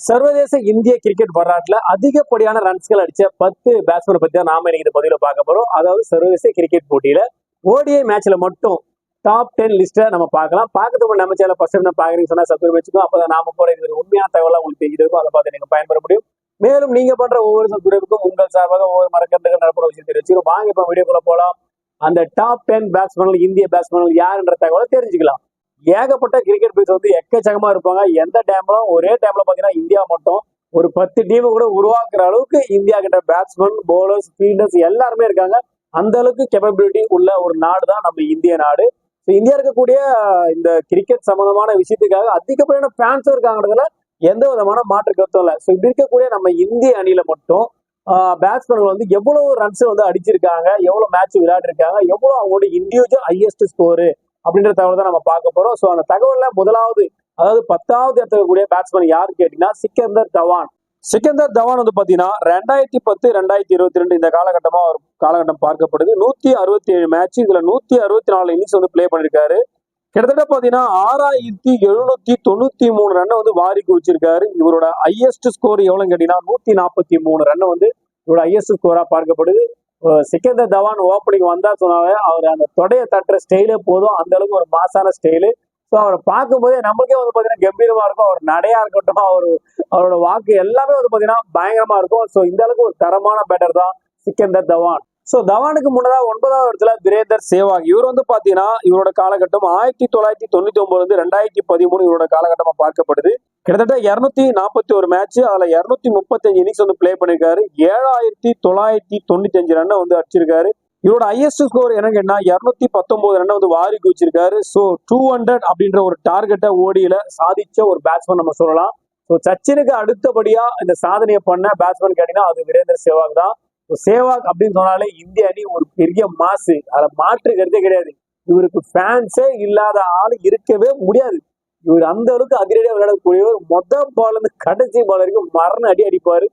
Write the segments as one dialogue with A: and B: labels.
A: சர்வதேச இந்திய கிரிக்கெட் வரலாற்றுல அதிகப்படியான ரன்ஸ்கள் அடிச்ச பத்து பேட்ஸ்மேன் பத்தி தான் நாம இன்னைக்கு இந்த பதிவில் பார்க்க போறோம். அதாவது சர்வதேச கிரிக்கெட் போட்டியில ஓடிஐ மேட்ச்ல மட்டும் டாப் டென் லிஸ்ட்டை நம்ம பார்க்கலாம். பார்க்கறதுக்கு நம்ம சேனல் ஃபர்ஸ்ட் டைம் பாக்குறீங்க சொன்னா சப்ஸ்கிரைப் வச்சுக்கோ. அப்பதான் நாம போற இது உண்மையான தகவலா உங்களுக்கு தெரிஞ்சிருக்கும் அதை பார்த்து நீங்க பயன்பெற முடியும். மேலும் நீங்க பண்ற ஒவ்வொரு சப்ஸ்கிரைபுக்கும் உங்கள் சார்பாக ஒவ்வொரு மரக்கண்டுகள் நடப்புற விஷயம் தெரிவிச்சிடும் வாங்க இப்ப வீடியோக்குள்ள போலாம். அந்த டாப் டென் பேட்ஸ்மேன்கள் இந்திய பேட்ஸ்மேன்கள் யாருன்ற தகவலை தெரிஞ்சுக்கலாம். ஏகப்பட்ட கிரிக்கெட் பிளேஸ் வந்து எக்கச்சக்கமா இருப்பாங்க. எந்த டைம்ல ஒரே டைம்ல பாத்தீங்கன்னா இந்தியா மட்டும் ஒரு பத்து டீம் கூட உருவாக்குற அளவுக்கு இந்தியா கிட்ட பேட்ஸ்மேன் பவுலர்ஸ் ஃபீல்டர்ஸ் எல்லாருமே இருக்காங்க. அந்த அளவுக்கு கெப்பபிலிட்டி உள்ள ஒரு நாடு தான் நம்ம இந்திய நாடு. ஸோ இந்தியா இருக்கக்கூடிய இந்த கிரிக்கெட் சம்பந்தமான விஷயத்துக்காக அதிகப்படியான ஃபேன்ஸும் இருக்காங்கிறதுல எந்த விதமான மாற்று கருத்தும் இல்லை. ஸோ இப்படி இருக்கக்கூடிய நம்ம இந்திய அணியில மட்டும் பேட்ஸ்மேன்கள் வந்து எவ்வளவு ரன்ஸ் வந்து அடிச்சிருக்காங்க எவ்வளவு மேட்ச் விளையாடிருக்காங்க எவ்வளவு அவங்களோட இண்டிவிஜுவல் ஹையஸ்ட் ஸ்கோரு அப்படின்ற தகவல் தான் நம்ம பார்க்க போறோம். ஸோ அந்த தகவல்ல முதலாவது அதாவது பத்தாவது இடத்துல பேட்ஸ்மேன் யாரு கேட்டீங்கன்னா சிக்கந்தர் தவான். சிக்கந்தர் தவான் வந்து பாத்தீங்கன்னா ரெண்டாயிரத்தி பத்து ரெண்டாயிரத்தி இருபத்தி ரெண்டு இந்த காலகட்டமா ஒரு காலகட்டம் பார்க்கப்படுது. நூத்தி அறுபத்தி ஏழு மேட்ச் இதுல நூத்தி அறுபத்தி நாலு இன்னிங்ஸ் வந்து ப்ளே பண்ணிருக்காரு. கிட்டத்தட்ட பாத்தீங்கன்னா ஆறாயிரத்தி எழுநூத்தி தொண்ணூத்தி மூணு ரன்னை வந்து வாரி குவிச்சிருக்காரு இவரோட ஹையஸ்ட் ஸ்கோர் எவ்வளவுன்னு கேட்டீங்கன்னா நூத்தி நாற்பத்தி மூணு ரன் வந்து இவரோட ஹையஸ்ட் ஸ்கோரா பார்க்கப்படுது. சிக்கந்தர் தவான் ஓப்பனிங் வந்தா சொன்னாவே அவர் அந்த தொடைய தட்டுற ஸ்டைலே போதும். அந்த அளவுக்கு ஒரு மாசான ஸ்டைலு ஸோ அவரை பார்க்கும்போதே நம்மளுக்கே வந்து பார்த்தீங்கன்னா கம்பீரமா இருக்கும். அவர் நடையா இருக்கட்டும் அவர் அவரோட வாக்கு எல்லாமே வந்து பார்த்தீங்கன்னா பயங்கரமா இருக்கும். ஸோ இந்த அளவுக்கு ஒரு தரமான பேட்டர் தான் சிக்கந்தர் தவான். ஸோ தவானுக்கு முன்னதாக ஒன்பதாவது இடத்துல பிரேந்தர் சேவாக். இவர் வந்து பார்த்தீங்கன்னா இவரோட காலகட்டம் ஆயிரத்தி தொள்ளாயிரத்தி தொண்ணூத்தி ஒன்பதுல இருந்து ரெண்டாயிரத்தி பதிமூணு இவரோட காலகட்டமா பார்க்கப்படுது. கிட்டத்தட்ட இருநூத்தி நாற்பத்தி ஒரு மேட்ச் அதுல இருநூத்தி முப்பத்தஞ்சு இன்னிங்ஸ் வந்து ப்ளே பண்ணிருக்காரு. ஏழாயிரத்தி தொள்ளாயிரத்தி தொண்ணூத்தி அஞ்சு ரன்னை வந்து அடிச்சிருக்காரு. இவரோட ஹையஸ்ட் ஸ்கோர் என்னன்னு கேட்டா இருநூத்தி பத்தொன்பது ரன்னை வந்து வாரி குவிச்சிருக்காரு. ஸோ டூ ஹண்ட்ரட் அப்படின்ற ஒரு டார்கெட்டை ஓடியில சாதிச்ச ஒரு பேட்ஸ்மேன் நம்ம சொல்லலாம். ஸோ சச்சினுக்கு அடுத்தபடியா இந்த சாதனையை பண்ண பேட்ஸ்மேன் கேட்டீங்கன்னா அது வீரேந்தர் சேவாக் தான். சேவாக் அப்படின்னு சொன்னாலே இந்திய அணி ஒரு பெரிய மாசு. அதில் மாற்று கருத்தே கிடையாது. இவருக்கு ஃபேன்ஸே இல்லாத ஆள் இருக்கவே முடியாது. இவர் அந்த அளவுக்கு அதிரடியா விளையாடக்கூடியவர். மொத பால் இருந்து கடைசி பால் வரைக்கும் மரண அடி அடிப்பாரு.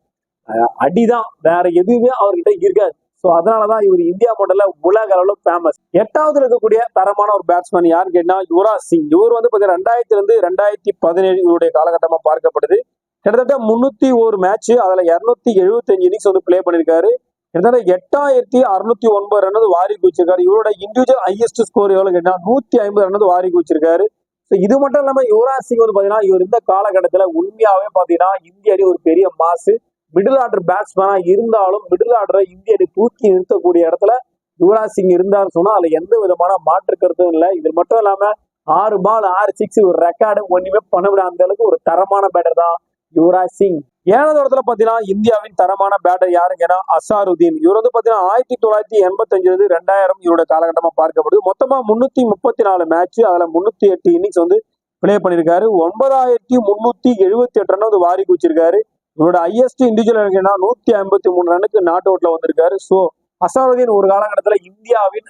A: அடிதான். வேற எதுவுமே அவர்கிட்ட இருக்காது. ஸோ அதனாலதான் இவர் இந்தியா மாடல்ல உலக அளவுல ஃபேமஸ் எட்டாவது இருக்கக்கூடிய தரமான ஒரு பேட்ஸ்மேன் யாருன்னு கேட்டா யுவராஜ் சிங். இவர் வந்து பார்த்தீங்கன்னா ரெண்டாயிரத்துல இருந்து ரெண்டாயிரத்தி பதினேழு இவருடைய காலகட்டமா பார்க்கப்படுது கிட்டத்தட்ட முன்னூத்தி ஒரு மேட்ச் அதுல இருநூத்தி எழுபத்தஞ்சு இன்னிங்ஸ் வந்து பிளே பண்ணிருக்காரு கிட்டத்தட்ட எட்டாயிரத்தி அறுநூத்தி ஒன்பது ரன் வாரி குவிச்சிருக்காரு. இவரோட இண்டிவிஜுவல் ஹையஸ்ட் ஸ்கோர் எவ்வளவு கேட்டா நூத்தி ஐம்பது ரன் வாரி குவிச்சிருக்காரு. ஸோ இது மட்டும் இல்லாம யுவராஜ் சிங் வந்து பாத்தீங்கன்னா இவர் இந்த காலகட்டத்துல உண்மையாவே பாத்தீங்கன்னா இந்திய அணி ஒரு பெரிய மாசு. மிடில் ஆர்டர் பேட்ஸ்மேனா இருந்தாலும் மிடில் ஆர்டரை இந்திய அணி தூக்கி நிறுத்தக்கூடிய இடத்துல யுவராஜ் சிங் இருந்தாருன்னு சொன்னா அதுல எந்த விதமான மாற்று கருத்தும் இல்லை. இது மட்டும் இல்லாம ஆறு பால் ஆறு சிக்ஸ் ஒரு ரெக்கார்டு ஒண்ணுமே பண்ண முடியாது அந்த அளவுக்கு ஒரு தரமான பேட்டர் தான் யுவராஜ் சிங். ஏழாவது இடத்துல பார்த்தீங்கன்னா இந்தியாவின் தரமான பேட்டர் யாருங்கன்னா? அசாருதீன். இவர் வந்து பார்த்தீங்கன்னா ஆயிரத்தி தொள்ளாயிரத்தி எண்பத்தஞ்சிலிருந்து ரெண்டாயிரம் இவரோட காலகட்டமாக பார்க்கப்படுது. மொத்தமாக முந்நூற்றி முப்பத்தி நாலு மேட்ச் அதில் முன்னூத்தி எட்டு இன்னிங்ஸ் வந்து பிளே பண்ணியிருக்காரு. ஒன்பதாயிரத்தி முன்னூத்தி எழுபத்தி எட்டு ரன் வந்து வாரி குச்சிருக்காரு இவரோட ஹையஸ்ட் இண்டிவிஜுவல் இருக்குன்னா நூத்தி ஐம்பத்தி மூணு ரனுக்கு நாட் அவுட்ல வந்திருக்காரு. ஸோ அசாருதீன் ஒரு காலகட்டத்தில் இந்தியாவின்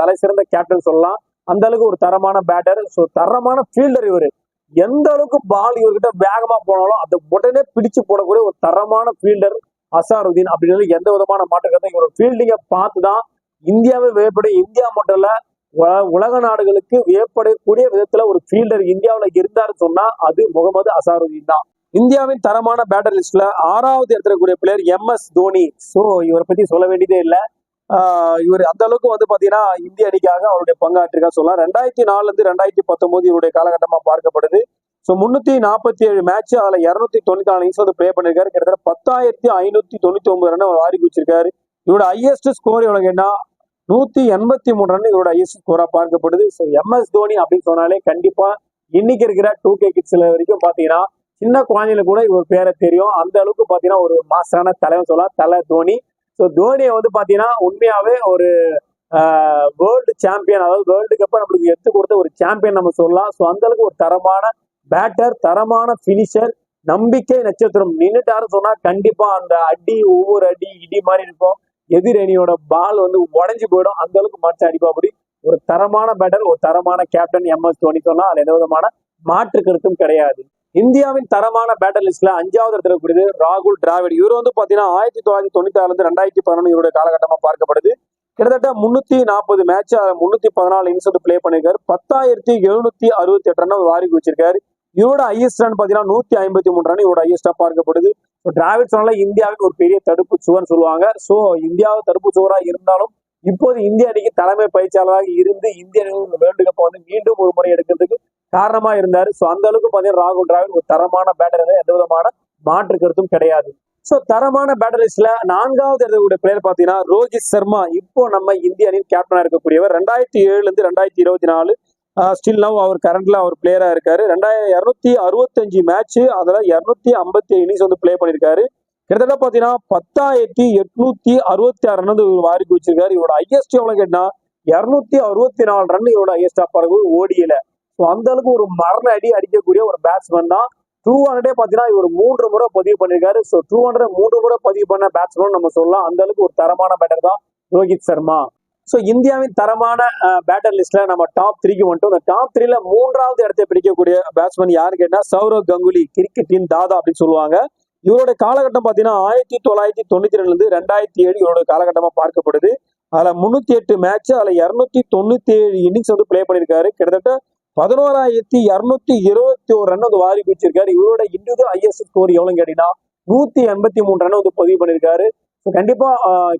A: தலை சிறந்த கேப்டன் சொல்லலாம். அந்த அளவுக்கு ஒரு தரமான பேட்டர் ஸோ தரமான ஃபீல்டர் இவரு. எந்த அளவுக்கு பால் இவர்கிட்ட வேகமா போனாலும் அதை உடனே பிடிச்சு போடக்கூடிய ஒரு தரமான ஃபீல்டர் அசாருதீன் அப்படின்றது எந்த விதமான மாற்றத்தை இவரோட ஃபீல்டிங்கை பார்த்து தான் இந்தியாவே வியப்படைய இந்தியா மட்டும் இல்ல உலக நாடுகளுக்கு வியப்படக்கூடிய விதத்துல ஒரு ஃபீல்டர் இந்தியாவில் இருந்தாருன்னு சொன்னா அது முகமது அசாருதீன் தான். இந்தியாவின் தரமான பேட்டர் லிஸ்ட்ல ஆறாவது இடத்துல player M S Dhoni. So இவரை பத்தி சொல்ல வேண்டியதே இல்லை. இவர் அந்த அளவுக்கு வந்து பாத்தீங்கன்னா இந்திய அணிக்காக அவருடைய பங்காற்றிருக்கா சொல்லலாம். ரெண்டாயிரத்தி நாலுல இருந்து ரெண்டாயிரத்தி பத்தொன்பது இவருடைய காலகட்டமா பார்க்கப்படுது. ஸோ முன்னூத்தி நாற்பத்தி ஏழு மேட்ச் அதுல இருநூத்தி தொண்ணூத்தி நாலு இன்னிங்ஸ் வந்து ப்ளே பண்ணிருக்காரு. கிட்டத்தட்ட பத்தாயிரத்தி ஐநூத்தி தொண்ணூத்தி ஒன்பது ரன் வாரி குச்சிருக்காரு இவரோட ஹையஸ்ட் ஸ்கோர் எவ்வளவு நூத்தி எண்பத்தி மூணு ரன் இவரோட ஹையஸ்ட் ஸ்கோரா பார்க்கப்படுது. ஸோ எம்எஸ் தோனி அப்படின்னு சொன்னாலே கண்டிப்பா இன்னைக்கு இருக்கிற டூ கே கிட்ஸ்ல வரைக்கும் பாத்தீங்கன்னா சின்ன குழந்தையில கூட இவர் பேரை தெரியும். அந்த அளவுக்கு பாத்தீங்கன்னா ஒரு மாசான தலைவன் சொல்லலாம். தலை தோனி. ஸோ தோனியை வந்து பார்த்தீங்கன்னா உண்மையாகவே ஒரு வேர்ல்டு சாம்பியன் அதாவது வேர்ல்டு கப்பை நம்மளுக்கு எடுத்து கொடுத்த ஒரு சாம்பியன் நம்ம சொல்லலாம். ஸோ அந்த அளவுக்கு ஒரு தரமான பேட்டர் தரமான ஃபினிஷர் நம்பிக்கை நட்சத்திரம். நின்னுட்டாருன்னு சொன்னா கண்டிப்பா அந்த அடி ஒவ்வொரு அடி இடி மாதிரி இருக்கும். எதிர் அணியோட பால் வந்து உடஞ்சி போயிடும். அந்த அளவுக்கு மறைச்சு அடிப்பா அப்படி ஒரு தரமான பேட்டர் ஒரு தரமான கேப்டன் எம் எஸ் தோனி சொன்னா அதுல எந்த விதமான மாற்று கருத்தும் கிடையாது. இந்தியாவின் தரமான பேட்டர் லிஸ்ட்ல அஞ்சாவது இடத்துல இருக்கிறது ராகுல் டிராவிட் இவர் வந்து பாத்தீங்கன்னா ஆயிரத்தி தொள்ளாயிரத்தி தொண்ணூத்தி ஆறுல இருந்து ரெண்டாயிரத்தி பதினொன்று இவருடைய காலகட்டமா பார்க்கப்படுது. கிட்டத்தட்ட முன்னூத்தி நாற்பது மேட்ச் முன்னூத்தி பதினாலு இன்னிங்ஸ் வந்து ப்ளே பண்ணிருக்காரு பத்தாயிரத்தி எழுநூத்தி அறுபத்தி எட்டு ரன் வாரி வச்சிருக்காரு. இவரோட ஹையஸ்ட் ரன் பாத்தீங்கன்னா நூத்தி ஐம்பத்தி மூணு ரன் இவரோட ஹையஸ்டா பார்க்கப்படுது. டிராவிட் சொன்னால இந்தியாவின் ஒரு பெரிய தடுப்பு சுவர்னு சொல்லுவாங்க. சோ இந்தியா தடுப்பு சுவரா இருந்தாலும் இப்போது இந்திய அணிக்கு தலைமை பயிற்சியாளராக இருந்து இந்திய அணி வேர்ல்டு கப்பை வந்து மீண்டும் ஒரு முறை எடுக்கிறதுக்கு காரணமா இருந்தாரு. சோ அந்த அளவுக்கு பாத்தீங்கன்னா ராகுல் டிராவிட் ஒரு தரமான பேட்டர் எந்த விதமான மாற்று கருத்தும் கிடையாது. சோ தரமான பேட்டலிஸ்ட்ல நான்காவது இடத்துல பிளேயர் பாத்தீங்கன்னா ரோஹித் சர்மா. இப்போ நம்ம இந்திய அணியின் கேப்டனா இருக்கக்கூடியவர். ரெண்டாயிரத்தி ஏழுல இருந்து ரெண்டாயிரத்தி இருபத்தி நாலு ஸ்டில் நவ் அவர் கரண்ட்ல அவர் பிளேயரா இருக்காரு. ரெண்டாயிரம் இரநூத்தி அறுபத்தஞ்சு மேட்ச் அதுல இரநூத்தி ஐம்பத்தி இன்னிங்ஸ் வந்து ப்ளே பண்ணிருக்காரு கிட்டத்தட்ட பாத்தீங்கன்னா பத்தாயிரத்தி எட்நூத்தி அறுபத்தி ஆறு ரன் வந்து வாரி குவிச்சிருக்காரு. இவரோட ஹையஸ்ட் எவ்வளவு கேட்டா இருநூத்தி அறுபத்தி நாலு ரன் இவரோட ஹையஸ்டா பறகு ஓடியில. ஸோ அந்த அளவுக்கு ஒரு மரண அடி அடிக்கக்கூடிய ஒரு பேட்ஸ்மேன் தான். டூ ஹண்ட்ரடே பாத்தீங்கன்னா இவர் மூன்று முறை பதிவு பண்ணியிருக்காரு ஸோ டூ ஹண்ட்ரட் மூன்று முறை பதிவு பண்ண பேட்ஸ்மேன் நம்ம சொல்லலாம். அந்த அளவுக்கு ஒரு தரமான பேட்டர் தான் ரோஹித் சர்மா. ஸோ இந்தியாவின் தரமான பேட்டர் லிஸ்ட்ல நம்ம டாப் த்ரீக்கு வந்துட்டோம். இந்த டாப் த்ரீல மூன்றாவது இடத்தை பிடிக்கக்கூடிய பேட்ஸ்மேன் யாரு கேட்டால் சௌரவ் கங்குலி கிரிக்கெட்டின் தாதா அப்படின்னு சொல்லுவாங்க. இவரோட காலகட்டம் பார்த்தீங்கன்னா ஆயிரத்தி தொள்ளாயிரத்தி தொண்ணூத்தி ரெண்டுல இருந்து ரெண்டாயிரத்தி ஏழு இவரோட காலகட்டமா பார்க்கப்படுது. அதுல முன்னூத்தி எட்டு மேட்ச் அதுல இருநூத்தி தொண்ணூத்தி ஏழு இன்னிங்ஸ் வந்து ப்ளே பண்ணிருக்காரு. கிட்டத்தட்ட பதினோராயிரத்தி இருநூத்தி இருபத்தி ஒரு ரன் வந்து வாரி குச்சிருக்காரு இவரோட இண்டிவிஜுவல் ஐஎஸ் ஸ்கோர் எவ்வளவு கேட்டீங்கன்னா நூத்தி எண்பத்தி மூணு ரன் வந்து பதிவு பண்ணியிருக்காரு ஸோ கண்டிப்பா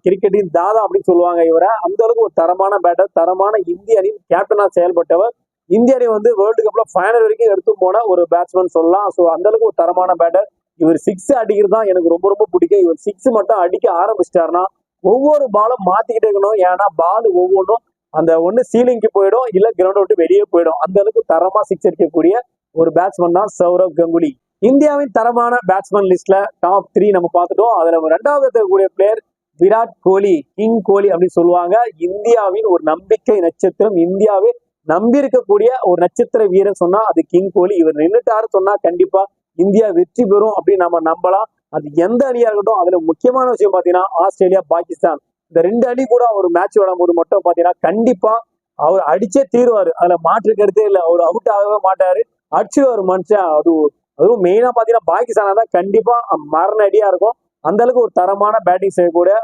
A: கிரிக்கெட்டின் தாதா அப்படின்னு சொல்லுவாங்க இவரை. அந்த அளவுக்கு ஒரு தரமான பேட்டர் தரமான இந்திய அணியின் கேப்டனா செயல்பட்டவர். இந்திய அணி வந்து வேர்ல்டு கப்ல ஃபைனல் வரைக்கும் எடுத்து போன ஒரு பேட்ஸ்மேன் சொல்லலாம். ஸோ அந்த அளவுக்கு ஒரு தரமான பேட்டர் இவர் சிக்ஸ் அடிக்கிறது தான் எனக்கு ரொம்ப ரொம்ப பிடிக்கும். இவர் சிக்ஸ் மட்டும் அடிக்க ஆரம்பிச்சிட்டாருன்னா ஒவ்வொரு பாலும் மாத்திக்கிட்டே இருக்கணும். ஏன்னா பால் ஒவ்வொன்றும் அந்த ஒண்ணு சீலிங்க்கு போயிடும் இல்ல கிரவுண்ட் விட்டு வெளியே போயிடும். அந்த அளவுக்கு தரமா சிக்ஸ் அடிக்கக்கூடிய ஒரு பேட்ஸ்மேன் தான் சௌரவ் கங்குலி. இந்தியாவின் தரமான பேட்ஸ்மேன் லிஸ்ட்ல டாப் த்ரீ நம்ம பார்த்துட்டோம். அதுல ரெண்டாவது இருக்கக்கூடிய பிளேயர் விராட் கோலி கிங் கோலி அப்படின்னு சொல்லுவாங்க. இந்தியாவின் ஒரு நம்பிக்கை நட்சத்திரம் இந்தியாவே நம்பி இருக்கக்கூடிய ஒரு நட்சத்திர வீரர் சொன்னா அது கிங் கோலி. இவர் நின்றுட்டாரு சொன்னா கண்டிப்பா இந்தியா வெற்றி பெறும் அப்படின்னு நம்ம நம்பலாம். அது எந்த அணியா இருக்கட்டும் அதுல முக்கியமான விஷயம் பாத்தீங்கன்னா ஆஸ்திரேலியா பாகிஸ்தான். இந்த ரெண்டு அணி கூட அவர் மேட்ச் விடும்போது மட்டும் பாத்தீங்கன்னா கண்டிப்பா அவர் அடிச்சே தீருவாரு. அதுல மாற்றுக்கிறதே கருத்தே இல்லை. அவர் அவுட் ஆகவே மாட்டாரு. அடிச்சிருவாரு மனுஷன். அது அதுவும் மெயினா பாத்தீங்கன்னா பாகிஸ்தானா தான் கண்டிப்பா மரண அடியா இருக்கும். அந்த அளவுக்கு ஒரு தரமான பேட்டிங் செய்யக்கூடிய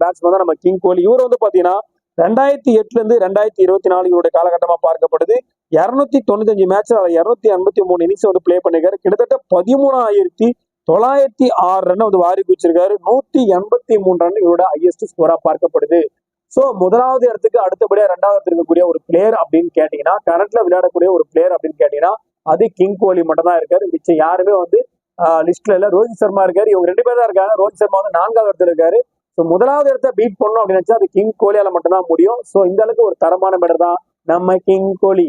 A: பேட்ஸ்மேன் தான் நம்ம கிங் கோலி. இவர் வந்து பாத்தீங்கன்னா ரெண்டாயிரத்தி எட்டுல இருந்து ரெண்டாயிரத்தி இருபத்தி நாலு இவருடைய காலகட்டமா பார்க்கப்படுது. இருநூத்தி தொண்ணூத்தஞ்சு மேட்ச் இருநூத்தி எண்பத்தி மூணு இன்னிங்ஸ் வந்து பிளே பண்ணிருக்காரு. கிட்டத்தட்ட பதிமூணாயிரத்தி தொள்ளாயிரத்தி ஆறு ரன் வந்து வாரி குச்சிருக்காரு நூத்தி எண்பத்தி மூணு ரன் இவரோட ஹையஸ்ட் ஸ்கோரா பார்க்கப்படுது. ஸோ முதலாவது இடத்துக்கு அடுத்தபடியா ரெண்டாவது இருக்கக்கூடிய ஒரு பிளேயர் அப்படின்னு கேட்டீங்கன்னா கரண்ட்ல விளையாடக்கூடிய ஒரு பிளேயர் அப்படின்னு கேட்டீங்கன்னா அது கிங் கோலி மட்டும் தான் இருக்காரு. மிச்சம் யாருமே வந்து லிஸ்ட்ல இல்ல. ரோஹித் சர்மா இருக்காரு. இவங்க ரெண்டு பேர் தான் இருக்காங்க. ரோஹித் சர்மா வந்து நான்காவது இடத்துல இருக்காரு. ஸோ முதலாவது இடத்த பீட் பண்ணணும் அப்படின்னு நினைச்சா அது கிங் கோலியால மட்டும்தான் முடியும். ஸோ இந்த அளவுக்கு ஒரு தரமான மேடர் தான் நம்ம கிங் கோலி.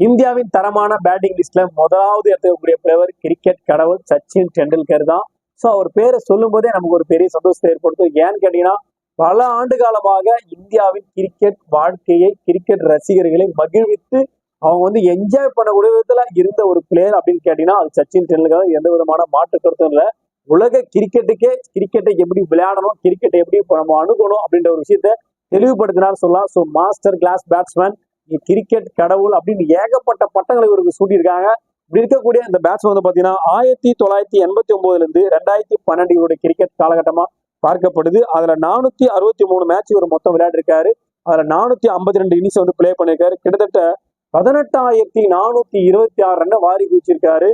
A: இந்தியாவின் தரமான பேட்டிங் லிஸ்ட்ல முதலாவது இடத்துக்கூடிய பிளேவர் கிரிக்கெட் கடவுள் சச்சின் டெண்டுல்கர் தான். ஸோ அவர் பேரை சொல்லும் போதே நமக்கு ஒரு பெரிய சந்தோஷத்தை ஏற்படுத்தும். ஏன்னு கேட்டீங்கன்னா பல ஆண்டு காலமாக இந்தியாவின் கிரிக்கெட் வாழ்க்கையை கிரிக்கெட் ரசிகர்களை மகிழ்வித்து அவங்க வந்து என்ஜாய் பண்ணக்கூடிய விதத்துல இருந்த ஒரு பிளேயர் அப்படின்னு கேட்டீங்கன்னா அது சச்சின் டெண்டுல்கர் எந்த விதமான மாற்று கருத்தும் இல்லை. உலக கிரிக்கெட்டுக்கே கிரிக்கெட்டை எப்படி விளையாடணும் கிரிக்கெட்டை எப்படி நம்ம அணுகணும் அப்படின்ற ஒரு விஷயத்த தெளிவுபடுத்தினார் சொல்லலாம். So master class batsman cricket கடவுள் அப்படின்னு ஏகப்பட்ட பட்டங்களை இவருக்கு சூட்டியிருக்காங்க. இப்படி இருக்கக்கூடிய இந்த பேட்ஸ்மேன் வந்து பார்த்தீங்கன்னா ஆயிரத்தி தொள்ளாயிரத்தி எண்பத்தி ஒன்பதுல இருந்து ரெண்டாயிரத்தி பன்னெண்டு இவருடைய கிரிக்கெட் காலகட்டமா பார்க்கப்படுது. அதுல நானூத்தி அறுபத்தி மூணு மேட்ச் இவர் மொத்தம் விளையாடிருக்காரு. அதுல நானூத்தி ஐம்பத்தி ரெண்டு இன்னிங்ஸ் வந்து பிளே பண்ணிருக்காரு கிட்டத்தட்ட பதினெட்டாயிரத்தி நானூத்தி இருபத்தி ஆறு ரன்னை வாரி குவிச்சிருக்காரு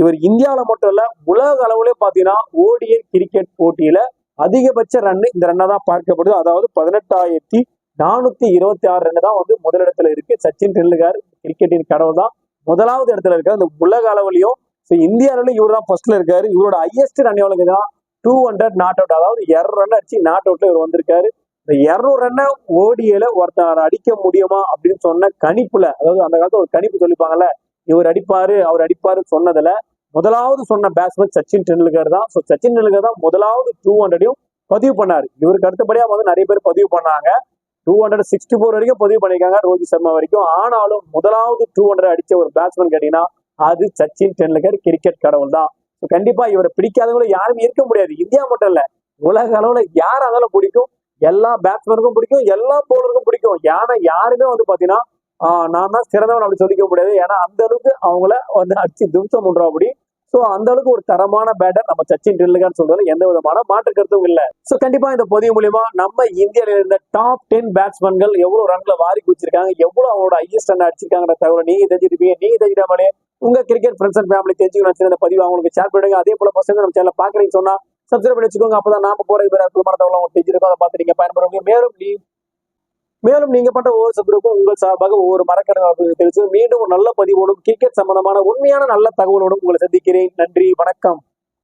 A: இவர் இந்தியாவில மட்டும் இல்ல உலக அளவுல பாத்தீங்கன்னா ஓடிய கிரிக்கெட் போட்டியில அதிகபட்ச ரன் இந்த ரன்னை தான் பார்க்கப்படுது. அதாவது பதினெட்டாயிரத்தி நானூத்தி இருபத்தி ஆறு ரன் தான் வந்து முதலிடத்துல இருக்கு. சச்சின் டெண்டுல்கர் கிரிக்கெட்டின் கடவுள் தான் முதலாவது இடத்துல இருக்காரு. இந்த உலக அளவுலயும் ஸோ இந்திய அளவில் இவர் தான் ஃபர்ஸ்ட்ல இருக்காரு. இவரோட ஹையஸ்ட் ரன் எவ்வளவு தான் டூ ஹண்ட்ரட் நாட் அவுட் அதாவது இரநூறு ரன் அடிச்சு நாட் அவுட்ல இவர் வந்திருக்காரு. இந்த இரநூறு ரன்னை ஓடியில ஒருத்தர் அடிக்க முடியுமா அப்படின்னு சொன்ன கணிப்புல அதாவது அந்த காலத்துல ஒரு கணிப்பு சொல்லிப்பாங்கல்ல இவர் அடிப்பாரு அவர் அடிப்பாருன்னு சொன்னதுல முதலாவது சொன்ன பேட்ஸ்மேன் சச்சின் டெண்டுல்கர் தான். ஸோ சச்சின் டெண்டுல்கர் தான் முதலாவது டூ ஹண்ட்ரடையும் பதிவு பண்ணாரு. இவருக்கு அடுத்தபடியா வந்து நிறைய பேர் பதிவு பண்ணாங்க. டூ ஹண்ட்ரட் சிக்ஸ்டி ஃபோர் வரைக்கும் பதிவு பண்ணியிருக்காங்க ரோஹித் சர்மா வரைக்கும். ஆனாலும் முதலாவது டூ ஹண்ட்ரட் அடிச்ச ஒரு பேட்ஸ்மேன் கேட்டீங்கன்னா அது சச்சின் டெண்டுல்கர் கிரிக்கெட் கடவுள் தான். ஸோ கண்டிப்பா இவரை பிடிக்காதவங்களும் யாரும் இருக்க முடியாது. இந்தியா மட்டும் இல்ல உலக அளவுல யாரா பிடிக்கும்? எல்லா பேட்ஸ்மேனுக்கும் பிடிக்கும் எல்லா போலருக்கும் பிடிக்கும். ஏன்னா யாருமே வந்து பாத்தீங்கன்னா நான் தான் சிறந்தவன் அப்படி சொல்லிக்க முடியாது. ஏன்னா அந்த அளவுக்கு அவங்கள வந்து அடிச்சு திம்சம் பண்றோம் அப்படி சோ அந்த அளவுக்கு ஒரு தரமான பேட்டர் நம்ம சச்சின் டெண்டுல்கர்னு சொல்றதுல எந்த விதமான மாற்று கருத்தும் இல்ல. சோ கண்டிப்பா இந்த பதிவு மூலியமா நம்ம இந்தியாவில இருந்த டாப் டென் பேட்ஸ்மேன்கள் எவ்வளவு ரன்ல வாரி குச்சிருக்காங்க எவ்வளவு அவங்களோட ஹையஸ்ட் ரன் அடிச்சிருக்காங்கிற தகவலை நீங்க தெரிஞ்சிருப்பீங்க நீங்க தெரிஞ்சிடாமலே உங்க கிரிக்கெட் ஃப்ரெண்ட்ஸ் அண்ட் ஃபேமிலி தெரிஞ்சுக்கணும் இந்த பதிவு அவங்களுக்கு ஷேர் பண்ணுங்க. அதே போல பசங்க நம்ம சேனல் பாக்குறீங்க சொன்னா சப்ஸ்கிரைப் பண்ணி வச்சுக்கோங்க. அப்பதான் நாம போற வேற அற்புதமான தகவல் உங்களுக்கு தெரிஞ்சிருக்கும். அதை பார்த்து நீங்க பயன்படுவீங்க மேலும் நீ மேலும் நீங்க பண்ற ஒவ்வொரு சப்ஸ்கிரைபும் உங்கள் சார்பாக ஒவ்வொரு மரக்கடை தெரிஞ்சு மீண்டும் ஒரு நல்ல பதிவோடும் கிரிக்கெட் சம்பந்தமான உண்மையான நல்ல தகவலோடும் உங்களை சந்திக்கிறேன். நன்றி வணக்கம்.